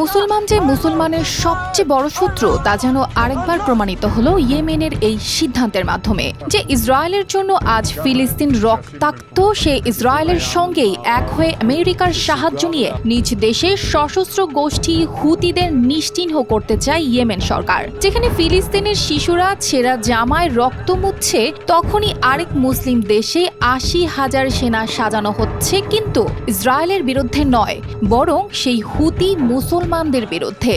মুসলমান যে মুসলমানের সবচেয়ে বড় শত্রু, তা যেন আরেকবার প্রমাণিত হলো ইয়েমেনের এই সিদ্ধান্তের মাধ্যমে। যে ইসরায়েলের জন্য আজ ফিলিস্তিন রক্তাক্ত, সে ইসরায়েলের সঙ্গেই এক হয়ে আমেরিকার সাহায্য নিয়ে নিজ দেশে সশস্ত্র গোষ্ঠী হুতিদের নিশ্চিহ্ন করতে চায় ইয়েমেন সরকার। যেখানে ফিলিস্তিনের শিশুরা ছেঁড়া জামায় রক্ত মুচ্ছে, তখনই আরেক মুসলিম দেশে আশি হাজার সেনা সাজানো হচ্ছে, কিন্তু ইসরায়েলের বিরুদ্ধে নয়, বরং সেই হুতি মুসলমানদের বিরুদ্ধে।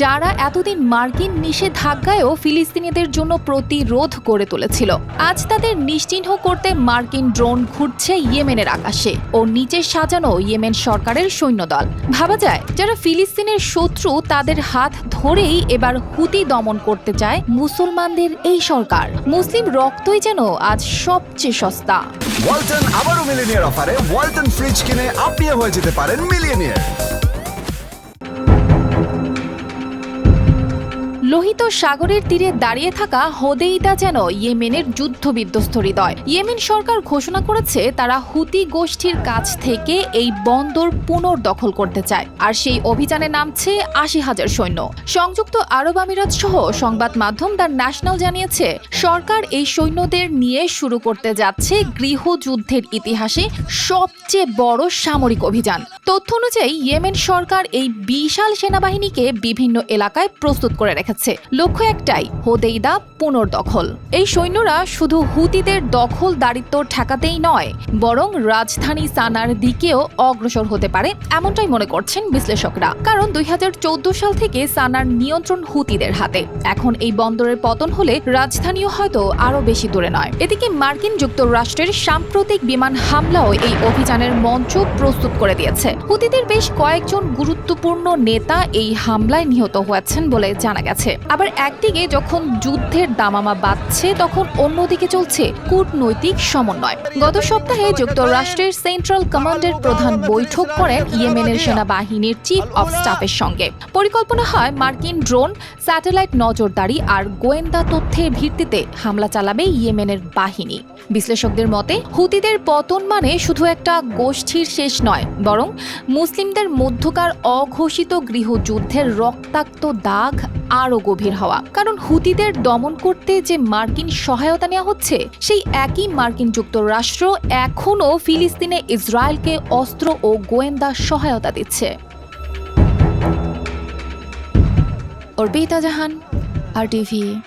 যারা এতদিন মার্কিন নিষেধাজ্ঞায়ও ফিলিস্তিনিদের জন্য প্রতিরোধ করে তুলেছিল। আজ তাদের নিশ্চিহ্ন করতে মার্কিন ড্রোন ঘুরছে ইয়েমেনের আকাশে ও নিচে সাজানো ইয়েমেন সরকারের সৈন্যদল। ভাবা যায়, যারা ফিলিস্তিনের শত্রু তাদের হাত ধরেই এবার হুতি দমন করতে চায় মুসলমানদের এই সরকার। মুসলিম রক্তই যেন আজ সবচেয়ে সস্তা। ওয়ালটন আবারও মিলিনিয়ার অফারে ওয়ালটন ফ্রিজ কিনে আপনিও হয়ে যেতে পারেন মিলিয়নিয়ার। লোহিত সাগরের তীরে দাঁড়িয়ে থাকা হোদেইদা যেন ইয়েমেনের যুদ্ধ বিধ্বস্ত হৃদয়। ইয়েমেন সরকার ঘোষণা করেছে তারা হুতি গোষ্ঠীর কাছ থেকে এই বন্দর পুনর্দখল করতে চায়, আর সেই অভিযানে নামছে আশি হাজার সৈন্য। সংযুক্ত আরব আমিরাত সহ সংবাদ মাধ্যম দ্য ন্যাশনাল জানিয়েছে, সরকার এই সৈন্যদের নিয়ে শুরু করতে যাচ্ছে গৃহযুদ্ধের ইতিহাসে সবচেয়ে বড় সামরিক অভিযান। তথ্য অনুযায়ী, ইয়েমেন সরকার এই বিশাল সেনাবাহিনীকে বিভিন্ন এলাকায় প্রস্তুত করে রেখেছে। লক্ষ্য একটাই, হোদেইদা পুনর্দখল। এই সৈন্যরা শুধু হুতিদের দখল দারিত্ব ঠেকাতেই নয়, বরং রাজধানী সানার দিকেও অগ্রসর হতে পারে, এমনটাই মনে করছেন বিশ্লেষকরা। কারণ দুই হাজার চৌদ্দ সাল থেকে সানার নিয়ন্ত্রণ হুতিদের হাতে। এখন এই বন্দরের পতন হলে রাজধানীও হয়তো আরও বেশি দূরে নয়। এদিকে মার্কিন যুক্তরাষ্ট্রের সাম্প্রতিক বিমান হামলাও এই অভিযানের মঞ্চ প্রস্তুত করে দিয়েছে। হুতিদের বেশ কয়েকজন গুরুত্বপূর্ণ নেতা এই হামলায় নিহত হয়েছেন বলে জানা গেছে। আবার একদিকে যখন যুদ্ধের দামামা বাড়ছে, তখন অন্যদিকে চলছে কূটনৈতিক সমন্বয়। গত সপ্তাহে যুক্তরাষ্ট্রের সেন্ট্রাল কমান্ডের প্রধান বৈঠক করেন ইয়েমেনের সেনাবাহিনীর চিফ অফ স্টাফের সঙ্গে। পরিকল্পনা হয় মার্কিন ড্রোন, স্যাটেলাইট নজরদারি আর গোয়েন্দা তথ্যের ভিত্তিতে হামলা চালাবে ইয়েমেনের বাহিনী। বিশ্লেষকদের মতে, হুতিদের পতন মানে শুধু একটা গোষ্ঠীর শেষ নয়, বরং মুসলিমদের মধ্যকার অঘোষিত গৃহযুদ্ধের রক্তাক্ত দাগ আরও গভীর হওয়া। কারণ হুতিদের দমন করতে যে মার্কিন সহায়তা নেওয়া হচ্ছে, সেই একই মার্কিন যুক্তরাষ্ট্র এখনও ফিলিস্তিনে ইসরায়েলকে অস্ত্র ও গোয়েন্দা সহায়তা দিচ্ছে। Arpita Jahan, R TV.